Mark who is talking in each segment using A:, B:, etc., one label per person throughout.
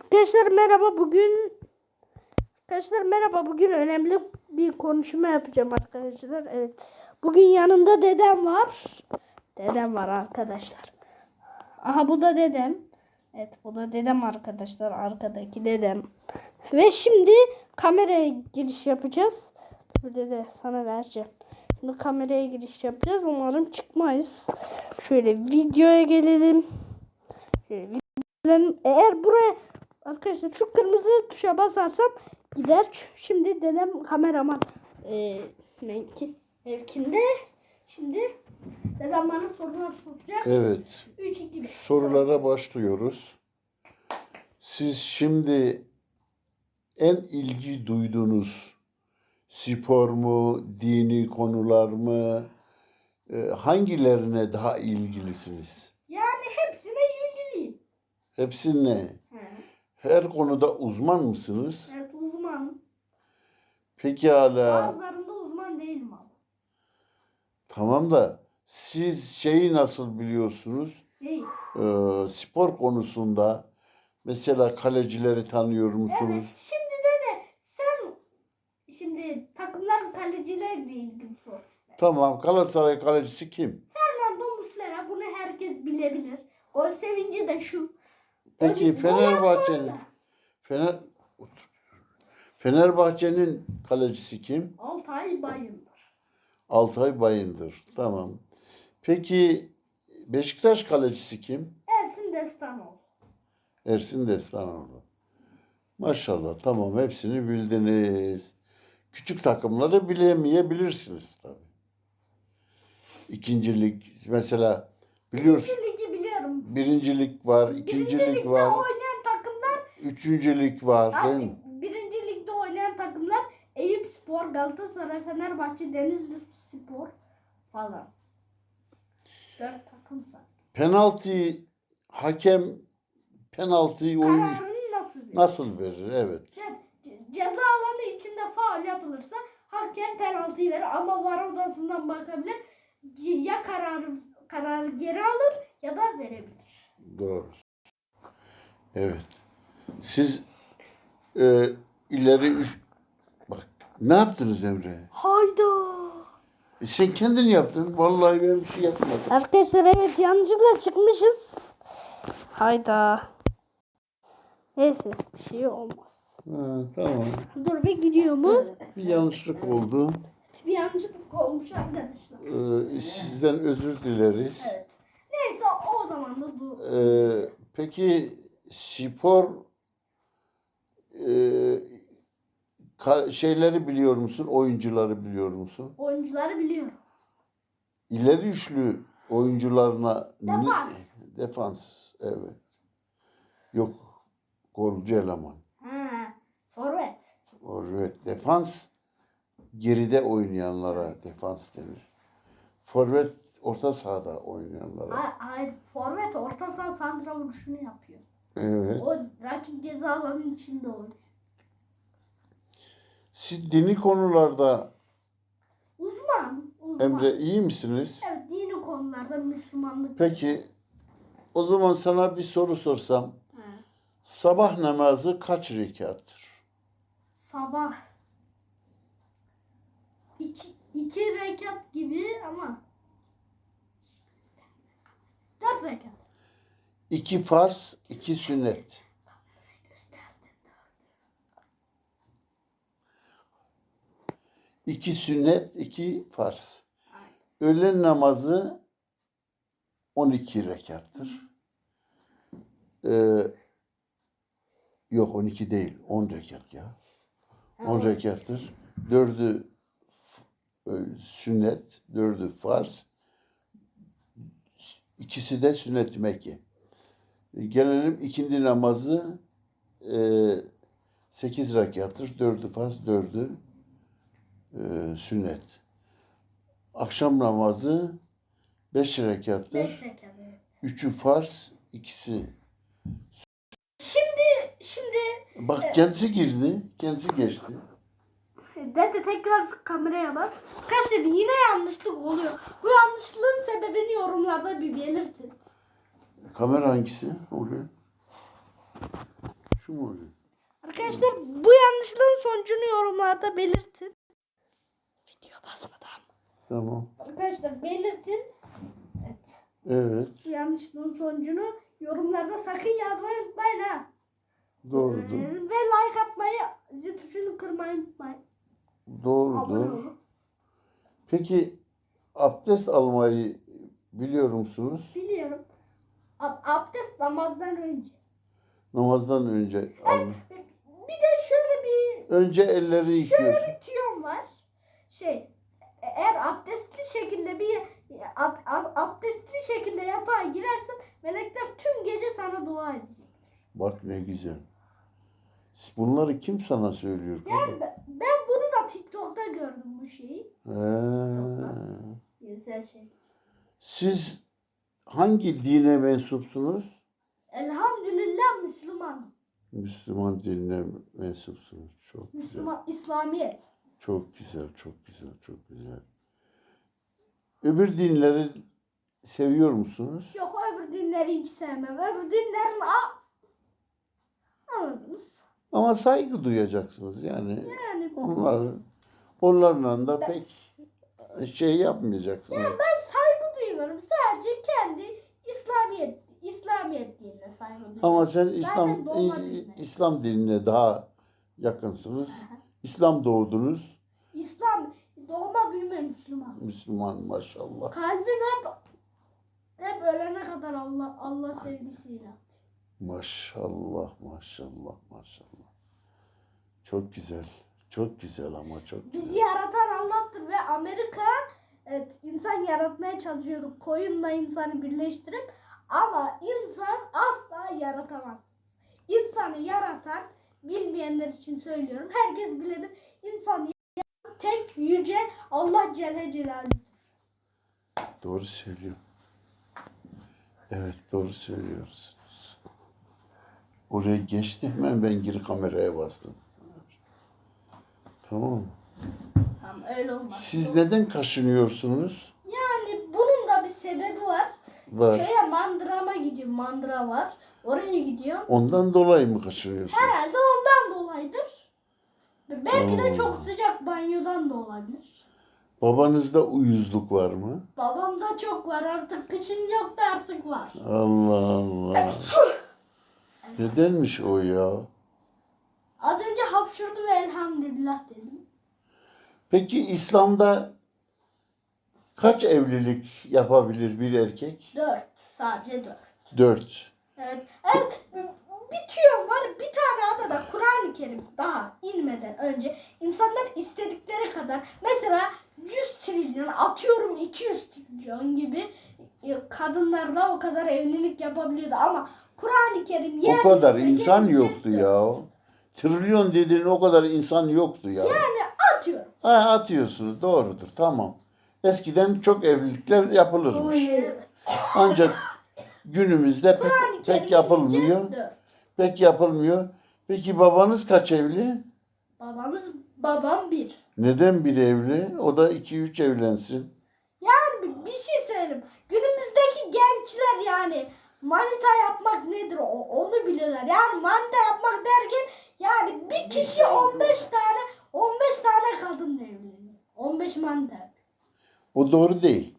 A: Arkadaşlar merhaba bugün Arkadaşlar merhaba bugün önemli bir konuşma yapacağım arkadaşlar. Evet. Bugün yanımda dedem var. Dedem var arkadaşlar. Aha bu da dedem. Evet bu da dedem arkadaşlar. Arkadaki dedem. Ve şimdi kameraya giriş yapacağız. Dede sana vereceğim. Şimdi kameraya giriş yapacağız. Umarım çıkmayız. Şöyle videoya gelelim. Şöyle Eğer buraya arkadaşlar şu kırmızı tuşa basarsam gider. Şimdi dedem kameraman e, mevki, mevkinde. Şimdi dedem bana sorular soracak.
B: Evet.
A: 3 2 1.
B: Sorulara başlıyoruz. Siz şimdi en ilgi duyduğunuz spor mu, dini konular mı, e, hangilerine daha ilgilisiniz?
A: Yani hepsine ilgiliyim.
B: Hepsine. Her konuda uzman mısınız?
A: Evet uzman.
B: Pekala.
A: Bazılarında uzman değilim ama.
B: Tamam da siz şeyi nasıl biliyorsunuz?
A: Değil.
B: Ee, spor konusunda mesela kalecileri tanıyor
A: Evet.
B: musunuz?
A: Şimdi de sen şimdi takımlar kalecilerle ilgili sor.
B: Tamam. Galatasaray kalecisi kim?
A: Fernando Muslera bunu herkes bilebilir. Gol sevinci de şu.
B: Peki Fenerbahçe'nin. Fener. Fenerbahçe'nin kalecisi kim?
A: Altay Bayındır.
B: Altay Bayındır. Tamam. Peki Beşiktaş kalecisi kim?
A: Ersin Destanoğlu.
B: Ersin Destanoğlu. Maşallah tamam hepsini bildiniz. Küçük takımları bilemeyebilirsiniz tabii. İkincilik mesela biliyorsun
A: İkinci ligi biliyorum.
B: birincilik var, ikincilik
A: ligde
B: var,
A: oynayan takımlar
B: üçüncülük var değil
A: Abi,
B: mi?
A: birinci ligde oynayan takımlar Eyüp Spor, Galatasaray, Fenerbahçe, Denizli Spor falan. Dört takım var.
B: Penaltı hakem penaltıyı oyun
A: Kararını nasıl verir?
B: nasıl verir? Evet.
A: Ce- ce- ceza alanı içinde faul yapılırsa hakem penaltıyı verir ama var odasından bakabilir. Ya kararı kararı geri alır ya da verebilir.
B: Doğru. Evet. Siz e, ileri üç... bak ne yaptınız Emre?
A: Hayda.
B: E, sen kendin yaptın. Vallahi ben bir şey yapmadım.
A: Arkadaşlar evet yanlışlıkla çıkmışız. Hayda. Neyse bir şey olmaz.
B: Ha, tamam.
A: Dur bir gidiyor mu?
B: Bir yanlışlık oldu.
A: Bir yanlışlık olmuş arkadaşlar.
B: Ee, sizden özür dileriz.
A: Evet. Neyse o zaman da bu
B: Ee, peki spor e, şeyleri biliyor musun? Oyuncuları biliyor musun?
A: oyuncuları biliyorum.
B: İleri üçlü oyuncularına ne-
A: Defans.
B: defans evet. Yok golcü eleman.
A: Ha, forvet.
B: O, Evet defans geride oynayanlara defans denir. Forvet orta sahada oynayanlara.
A: Hayır, forvet orta saha santra vuruşunu yapıyor.
B: Evet.
A: O rakip ceza alanının içinde oynuyor.
B: Siz dini konularda
A: Uzman. uzman.
B: Emre iyi misiniz?
A: Evet dini konularda Müslümanlık.
B: Peki o zaman sana bir soru sorsam. Sabah namazı kaç rekattır?
A: Sabah. İki, rekat gibi ama dört rekat.
B: İki farz, iki sünnet. İki sünnet, iki farz. Öğlen namazı 12 rekattır. Ee, yok 12 değil, 10 rekat ya. 10 rekattır. Dördü sünnet, dördü farz. İkisi de sünnet-i Mekke. E, Gelelim ikindi namazı e, 8 rekattır. Dördü farz, dördü e, sünnet. Akşam namazı 5 rekattır.
A: Beş rekat. evet.
B: Üçü farz, ikisi.
A: Şimdi şimdi
B: Bak kendisi girdi, kendisi geçti.
A: Dede tekrar kameraya bas. Arkadaşlar yine yanlışlık oluyor. Bu yanlışlığın sebebini yorumlarda bir belirtin.
B: Kamera hangisi oluyor? Şu mu oluyor?
A: Arkadaşlar bu yanlışlığın sonucunu yorumlarda belirtin. Video basmadan.
B: Tamam.
A: Arkadaşlar belirtin. Evet.
B: Evet.
A: Bu yanlışlığın sonucunu yorumlarda sakın yazmayı unutmayın ha.
B: Doğrudur.
A: Ee, Ve like atmayı, zil tuşunu kırmayı unutmayın.
B: Doğrudur. Peki abdest almayı biliyor musunuz?
A: Biliyorum. Ab- abdest namazdan önce.
B: Namazdan önce alın.
A: Bir de şöyle bir
B: Önce elleri yıkıyorsun.
A: şöyle bir tüyom var. Şey, eğer abdestli şekilde bir ab- ab- abdestli şekilde yatağa girersen melekler tüm gece sana dua edecek.
B: Bak ne güzel. Bunları kim sana söylüyor? kızım?
A: Ben, ben TikTok'ta gördüm bu şeyi.
B: Ee,
A: Güzel şey.
B: siz hangi dine mensupsunuz?
A: Elhamdülillah Müslüman.
B: Müslüman dinine mensupsunuz. Çok güzel.
A: Müslüman, İslamiyet.
B: Çok güzel, çok güzel, çok güzel. Öbür dinleri seviyor musunuz?
A: Yok öbür dinleri hiç sevmem. Öbür dinlerin a Anladınız?
B: Ama saygı duyacaksınız yani.
A: Yani
B: Onlar, onlarla da pek şey yapmayacaksınız.
A: Yani ben saygı duymuyorum. Sadece kendi İslamiyet İslamiyet dinine saygı duyuyorum.
B: Ama sen İslam
A: doğma dinine.
B: İslam dinine daha yakınsınız. İslam doğdunuz.
A: İslam doğma büyüme Müslüman.
B: Müslüman maşallah.
A: Kalbim hep hep ölene kadar Allah Allah sevgisiyle.
B: Maşallah, maşallah, maşallah. Çok güzel. Çok güzel ama çok
A: Bizi
B: güzel.
A: yaratan Allah'tır ve Amerika evet, insan yaratmaya çalışıyordu. Koyunla insanı birleştirip ama insan asla yaratamaz. İnsanı yaratan bilmeyenler için söylüyorum. Herkes bilir. İnsanı yaratan tek yüce Allah Celle Celaluhu.
B: Doğru söylüyor. Evet, doğru söylüyorsunuz. Oraya geçti. Hemen ben geri kameraya bastım. Tamam?
A: Tamam öyle olmaz.
B: Siz neden kaşınıyorsunuz?
A: Yani bunun da bir sebebi var.
B: Var.
A: Köye mandırama gidiyor. Mandıra var. Oraya gidiyor.
B: Ondan dolayı mı kaşınıyorsunuz?
A: Herhalde ondan dolayıdır. Belki de
B: Oo.
A: çok sıcak banyodan da olabilir.
B: Babanızda uyuzluk var mı?
A: Babamda çok var artık. Kışın yok da artık var.
B: Allah Allah. Nedenmiş o ya?
A: Az önce hapşurdu ve elhamdülillah dedim.
B: Peki İslam'da kaç evlilik yapabilir bir erkek?
A: Dört. Sadece dört.
B: Dört.
A: Evet. Evet. Bir tüyo var. Bir tane adada Kur'an-ı Kerim daha inmeden önce insanlar istedikleri kadar mesela 100 trilyon atıyorum 200 trilyon gibi e, kadınlarla o kadar evlilik yapabiliyordu ama Kur'an-ı Kerim
B: O kadar insan yoktu ya. Trilyon dediğin o kadar insan yoktu ya.
A: Yani atıyorum.
B: Ha, atıyorsunuz doğrudur tamam. Eskiden çok evlilikler yapılırmış. Ancak günümüzde
A: Kur'an-ı
B: pek,
A: Kerim
B: pek yapılmıyor.
A: dört.
B: Pek yapılmıyor. Peki babanız kaç evli?
A: Babamız babam bir.
B: Neden bir evli? O da iki üç evlensin.
A: Yani bir şey söyleyeyim. Günümüzdeki gençler yani manita yapmak nedir o, onu bilirler. Yani manita yapmak derken yani bir kişi 15 tane 15 tane kadınla evleniyor. 15 manita.
B: O doğru değil.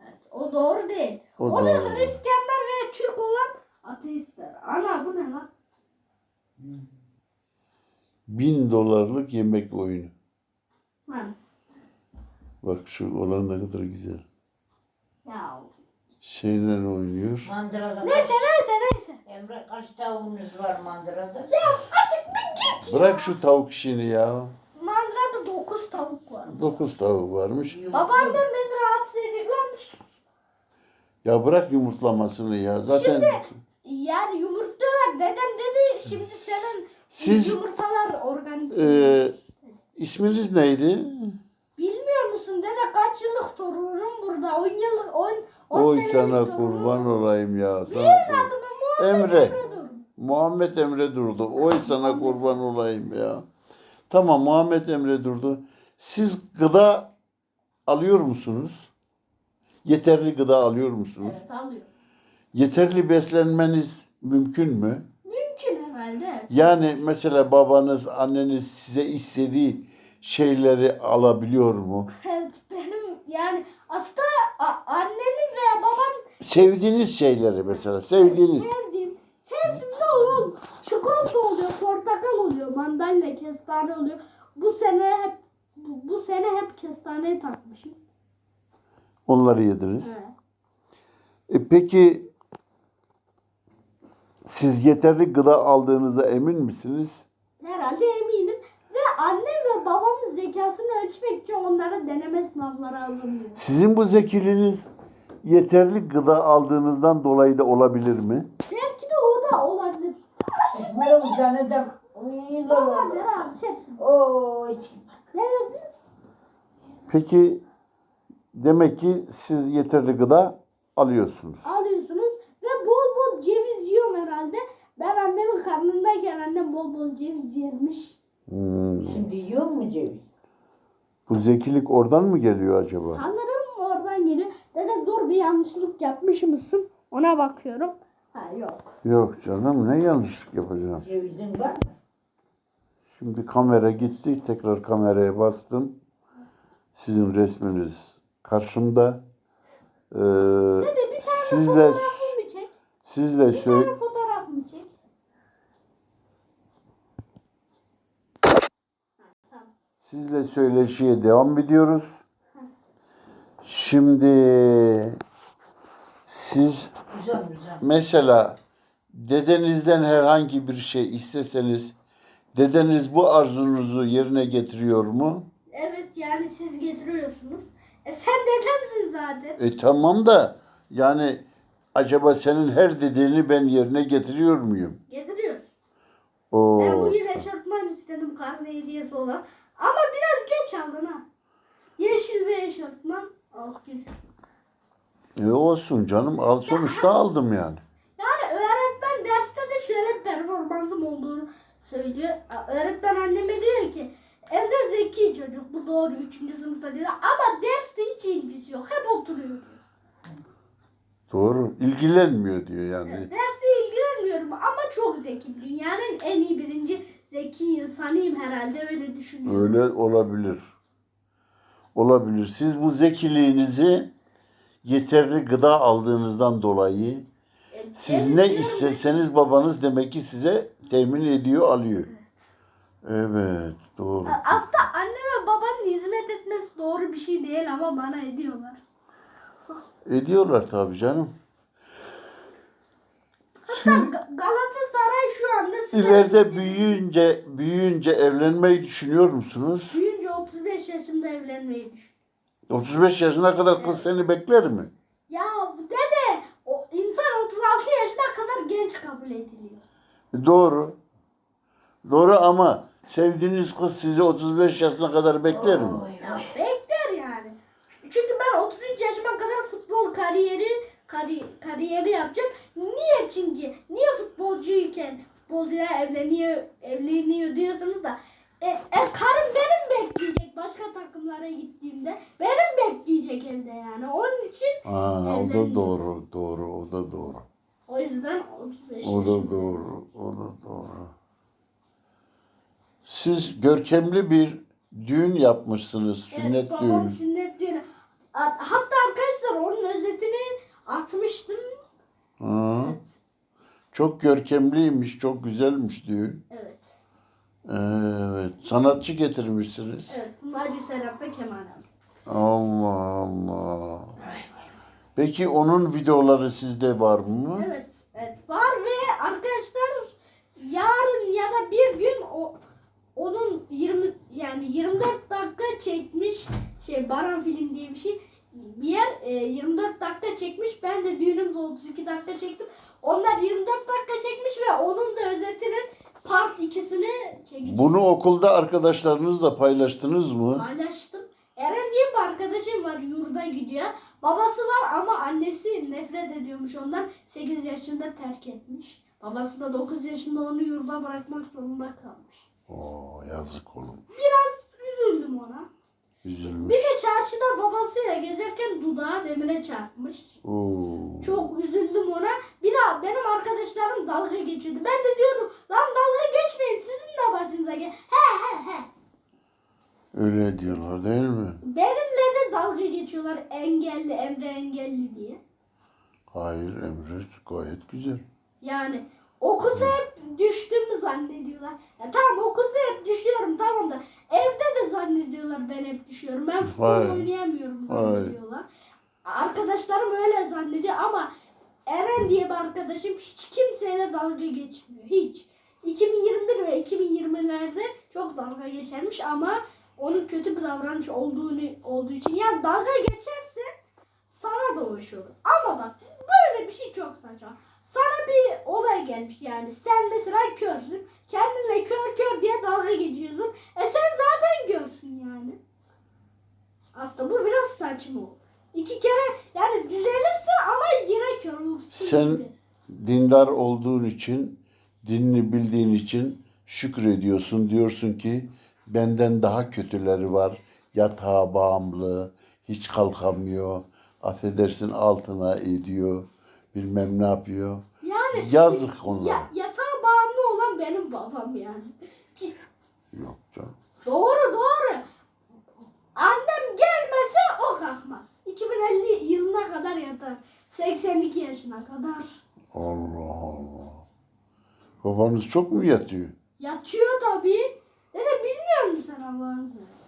A: Evet, o doğru değil.
B: O
A: O,
B: doğru.
A: Hristiyanlar ve Türk olan ateistler. Ana bu ne lan?
B: Bin dolarlık yemek oyunu.
A: Lan.
B: Bak şu olan ne kadar güzel.
A: Ya.
B: Şeyden oynuyor.
C: Mandırada
A: Neyse neyse neyse.
C: Emre kaç tavuğunuz var mandırada?
A: Ya açık bir git ya.
B: Bırak şu tavuk işini ya.
A: Mandırada 9 tavuk var.
B: Dokuz tavuk varmış.
A: Babaannem beni rahatsız ediyormuş.
B: Ya bırak yumurtlamasını ya. Zaten
A: Şimdi yani yumurtluyorlar. Dedem dedi şimdi senin
B: siz
A: yumurtalar organik.
B: e, isminiz neydi?
A: Bilmiyor musun dede kaç yıllık torunum burada? 10 yıllık 10 10
B: Oy sana kurban olayım ya. Sana
A: Muhammed
B: Emre. Muhammed Emre Durdu. Oy sana kurban olayım ya. Tamam Muhammed Emre Durdu. Siz gıda alıyor musunuz? Yeterli gıda alıyor musunuz?
A: Evet alıyor.
B: yeterli beslenmeniz mümkün mü?
A: Mümkün herhalde.
B: Yani mesela babanız, anneniz size istediği şeyleri alabiliyor mu?
A: Evet yani aslında a- annemin veya babam
B: Sevdiğiniz şeyleri mesela, sevdiğiniz.
A: sevdiğim sevdiğim ne olur? Çikolata oluyor, portakal oluyor, mandalina, kestane oluyor. Bu sene hep bu, bu sene hep kestaneyi takmışım.
B: Onları yediniz.
A: Evet.
B: E peki siz yeterli gıda aldığınıza emin misiniz?
A: Herhalde eminim. Ve annem ve babamın zekasını ölçmek için onlara deneme sınavları alınıyor.
B: Sizin bu zekiliğiniz yeterli gıda aldığınızdan dolayı da olabilir mi?
A: Belki de o da olabilir.
C: Merhaba canım.
A: Ne rahat sen.
C: Oy.
A: Ne dediniz?
B: Peki demek ki siz yeterli gıda alıyorsunuz.
A: Alıyorsunuz ve bol bol ceviz yiyorum herhalde. Ben annemin karnındayken annem bol bol ceviz yermiş.
B: Hmm.
C: Şimdi yiyor mu ceviz?
B: Bu zekilik oradan mı geliyor acaba?
A: Sanırım oradan geliyor. Dede dur bir yanlışlık yapmış mısın? Ona bakıyorum. Ha yok.
B: Yok canım ne yanlışlık yapacağım.
C: Cevizin var mı?
B: Şimdi kamera gitti. Tekrar kameraya bastım. Sizin resminiz karşımda. Ee,
A: Dede bir tane
B: sizle
A: fotoğrafımı çek.
B: sizle
A: Bir
B: söyle
A: tane fotoğrafımı çek. Ha, tamam.
B: Sizle söyleşiye devam ediyoruz. Şimdi siz
C: Güzel güzel.
B: mesela dedenizden herhangi bir şey isteseniz dedeniz bu arzunuzu yerine getiriyor mu?
A: Evet yani siz getiriyorsunuz. E sen dedemsin zaten.
B: E tamam da yani acaba senin her dediğini ben yerine getiriyor muyum?
A: Getiriyorsun.
B: Oo.
A: Ben bugün eşortman istedim karne hediyesi olarak. Ama biraz geç aldın ha. Yeşil ve eşortman. Oh güzel.
B: E olsun canım. Al sonuçta aldım yani.
A: Yani öğretmen derste de şöyle performansım olduğunu söylüyor. Öğretmen anneme diyor ki Emre zeki çocuk. Bu doğru 3. sınıfta diyor. Ama derste hiç ilgisi yok. Hep oturuyor diyor.
B: Doğru. İlgilenmiyor diyor yani.
A: Derste ilgilenmiyorum ama çok zeki. Dünyanın en iyi birinci zeki insanıyım herhalde öyle düşünüyorum.
B: Öyle olabilir. Olabilir. Siz bu zekiliğinizi yeterli gıda aldığınızdan dolayı siz ne isteseniz babanız demek ki size temin ediyor, alıyor. Evet, doğru.
A: Aslında anne ve babanın hizmet etmesi doğru bir şey değil ama bana ediyorlar.
B: Ediyorlar tabii canım.
A: Hatta Ga- Galatasaray şu anda size
B: İleride büyüyünce büyüyünce evlenmeyi düşünüyor musunuz?
A: büyüyünce 35 yaşında evlenmeyi düşün.
B: 35 yaşına kadar kız seni bekler mi?
A: Ya dede o insan 36 yaşına kadar genç kabul ediliyor.
B: Doğru. Doğru ama sevdiğiniz kız sizi 35 yaşına kadar bekler mi?
A: Ya bekler yani. Çünkü ben 33 yaşıma kadar futbol kariyeri kari, kariyeri yapacağım. Niye çünkü? Niye futbolcular evleniyor evleniyor diyorsunuz da e, e, karım benim bekleyecek başka takımlara gittiğimde. Benim bekleyecek evde yani. Onun için
B: Aa, o da doğru, doğru, o da doğru.
A: o yüzden 35
B: O da doğru, o da doğru. Siz görkemli bir düğün yapmışsınız, sünnet
A: babam
B: düğünü.
A: sünnet düğünü. Hat- Hatta arkadaşlar onun özetini atmıştım.
B: Ha,
A: Evet.
B: Çok görkemliymiş, çok güzelmiş düğün.
A: Evet.
B: Evet, sanatçı getirmişsiniz.
A: Evet. Naci Serap ve Kemal abi.
B: Allah Allah. Peki onun videoları sizde var mı?
A: Evet. Evet. Var ve arkadaşlar yarın ya da bir gün o onun 20 yani 24 dakika çekmiş şey Baran film diye bir şey bir yer e, 24 dakika çekmiş. Ben de düğünümde 32 dakika çektim. Onlar 24 dakika çekmiş ve onun da özetinin part 2'sini çekeceğim.
B: Bunu okulda arkadaşlarınızla paylaştınız mı?
A: paylaştım. Eren diye bir arkadaşım var yurda gidiyor. Babası var ama annesi nefret ediyormuş ondan. 8 yaşında terk etmiş. Babası da 9 yaşında onu yurda bırakmak zorunda kalmış.
B: Oo, yazık oğlum.
A: Biraz.
B: Üzülmüş.
A: Bir de çarşıda babasıyla gezerken dudağı demire çarpmış.
B: Oo.
A: Çok üzüldüm ona. dalga geçiyordu. Ben de diyordum lan dalga geçmeyin sizin de başınıza gel. He he he.
B: Öyle diyorlar değil mi?
A: Benimle de dalga geçiyorlar engelli Emre engelli diye.
B: Hayır Emre gayet güzel.
A: Yani okulda hep düştüğümü zannediyorlar. Ya tamam okulda hep düşüyorum tamam da evde de zannediyorlar ben hep düşüyorum. Ben futbol oynayamıyorum zannediyorlar. Arkadaşlarım öyle zannediyor ama Eren diye bir arkadaşım hiç kimseyle dalga geçmiyor. Hiç. 2021 ve 2020'lerde çok dalga geçermiş ama onun kötü bir davranış olduğunu olduğu için yani dalga geçerse sana da olur. Ama bak böyle bir şey çok saçma. Sana bir olay gelmiş yani. Sen mesela körsün. Kendinle kör kör diye dalga geçiyorsun. E sen zaten görsün yani. Aslında bu biraz saçma. İki kere yani düzelirsin ama yine kör olursun.
B: Sen-
A: gibi.
B: Dindar olduğun için, dinini bildiğin için şükrediyorsun. Diyorsun ki benden daha kötüleri var. Yatağa bağımlı, hiç kalkamıyor. Affedersin altına ediyor. Bilmem ne yapıyor.
A: Yani
B: Yazık onlara.
A: ya, yatağa bağımlı olan benim babam yani. Ki-
B: Yok canım.
A: Doğru doğru. Annem gelmese o kalkmaz. 2050 yılına kadar yatar. 82 yaşına kadar.
B: Allah Allah. Babanız çok mu yatıyor?
A: Yatıyor tabii. Dede bilmiyor musun sen Allah'ını seversen?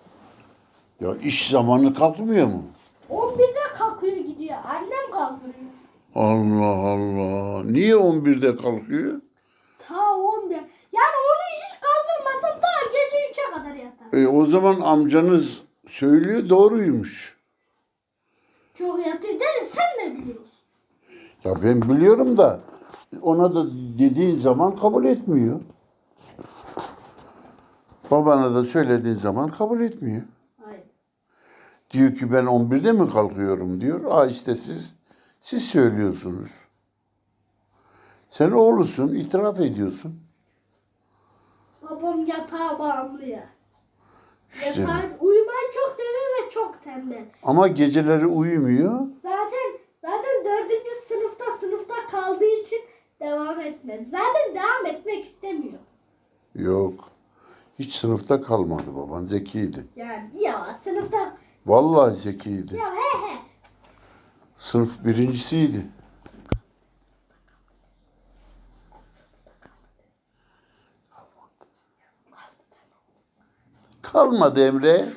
B: Ya iş zamanı kalkmıyor mu?
A: 11'de kalkıyor gidiyor. Annem kaldırıyor.
B: Allah Allah. Niye 11'de kalkıyor?
A: Ta 11. Yani onu hiç kaldırmasın daha gece 3'e kadar yatar.
B: E, o zaman amcanız söylüyor doğruymuş.
A: Çok yatıyor. Dede sen ne biliyorsun?
B: Ya ben biliyorum da ona da dediğin zaman kabul etmiyor. Babana da söylediğin zaman kabul etmiyor.
A: Hayır.
B: Diyor ki ben 11'de mi kalkıyorum diyor. Aa işte siz siz söylüyorsunuz. Sen oğlusun, itiraf ediyorsun.
A: Babam yatağa bağımlı ya.
B: İşte.
A: Yatağa uyumayı çok seviyor ve çok tembel.
B: Ama geceleri uyumuyor.
A: Zaten zaten dördüncü sınıfta sınıfta kaldığı için devam etmedi. Zaten devam etmek istemiyor.
B: Yok. Hiç sınıfta kalmadı baban. Zekiydi.
A: Yani ya sınıfta
B: Vallahi zekiydi.
A: ya he he.
B: Sınıf birincisiydi. Kalmadı Emre.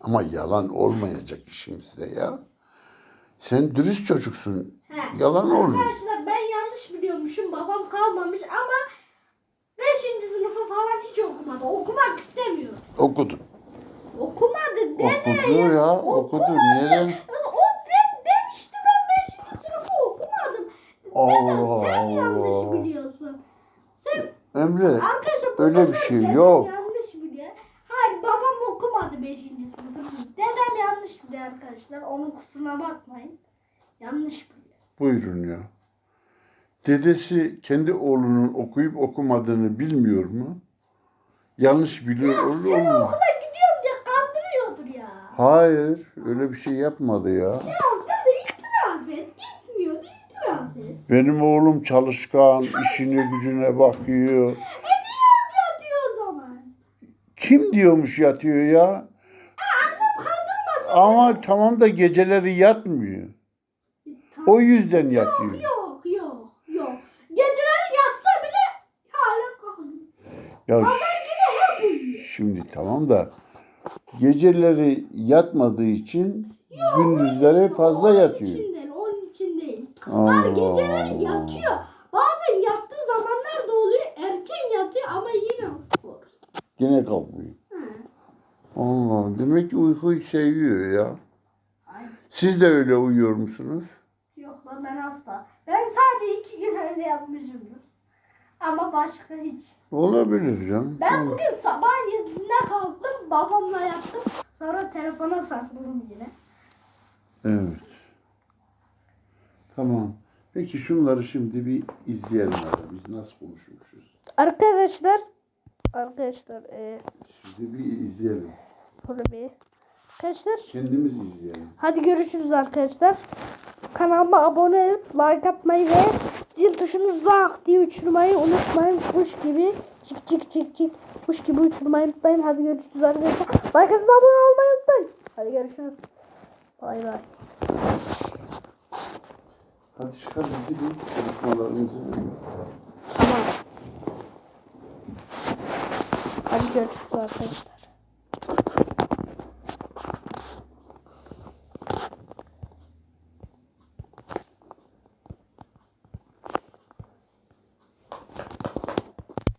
B: Ama yalan olmayacak işimizde ya. Sen dürüst çocuksun.
A: He.
B: Yalan olmuyor.
A: Arkadaşlar ben yanlış biliyormuşum. Babam kalmamış ama 5. sınıfı falan hiç okumadı. Okumak istemiyor.
B: Okudu.
A: Okumadı dede
B: Okudu ya, okudu. Neden?
A: O ben demişti ben 5. sınıfı okumadım.
B: Allah
A: Dede sen yanlış
B: Allah.
A: biliyorsun. Sen
B: Emre
A: Arkadaşlar bu
B: öyle bir şey yok.
A: Yanlış biliyor. Hayır babam okumadı 5. sınıfı. Dedem yanlış biliyor arkadaşlar. Onun kusuruna bakmayın. Yanlış biliyor.
B: Buyurun ya. Dedesi kendi oğlunun okuyup okumadığını bilmiyor mu? Yanlış biliyor
A: Ya
B: olur mu?
A: okula gidiyorum diye kandırıyordur ya.
B: Hayır, öyle bir şey yapmadı ya. Benim oğlum çalışkan, işine gücüne bakıyor.
A: E niye yatıyor o zaman?
B: Kim diyormuş yatıyor ya?
A: Annem kaldırmasın.
B: Ama tamam da geceleri yatmıyor.
A: Tamam.
B: O yüzden yatıyor.
A: Yok yok yok. Geceleri yatsa bile hala kalkıyor.
B: Ya
A: Haber günü hep uyuyor.
B: şimdi tamam da geceleri yatmadığı için gündüzleri fazla
A: Onun
B: yatıyor.
A: için değil, onun için değil.
B: Allah
A: geceleri
B: Allah.
A: yatıyor. Bazen yattığı zamanlar da oluyor. Erken yatıyor ama yine uyuyor.
B: Gene kalkmıyor. Allah demek ki uykuyu seviyor ya.
A: Ay,
B: Siz de öyle uyuyor musunuz?
A: yok lan ben asla. Ben sadece iki gün öyle yapmışımdır. Ama başka hiç.
B: Olabilir canım.
A: Ben
B: Olur.
A: bugün sabah yedisinde kalktım. Babamla yattım. Sonra telefona sakladım yine.
B: Evet. Tamam. Peki şunları şimdi bir izleyelim abi. Biz nasıl konuşmuşuz?
A: Arkadaşlar Arkadaşlar e,
B: Şimdi bir izleyelim.
A: bunu bir Arkadaşlar
B: Kendimiz izleyelim.
A: hadi görüşürüz arkadaşlar. kanalıma abone olup like atmayı ve zil tuşunu zak diye uçurmayı unutmayın. Kuş gibi çık çık çık çık kuş gibi uçurmayı unutmayın. Hadi görüşürüz arkadaşlar. Like atıp abone olmayı unutmayın. Hadi görüşürüz. Bay bay.
B: Hadi çıkalım gidelim çalışmalarımızı.
A: Tamam. Hadi görüşürüz arkadaşlar.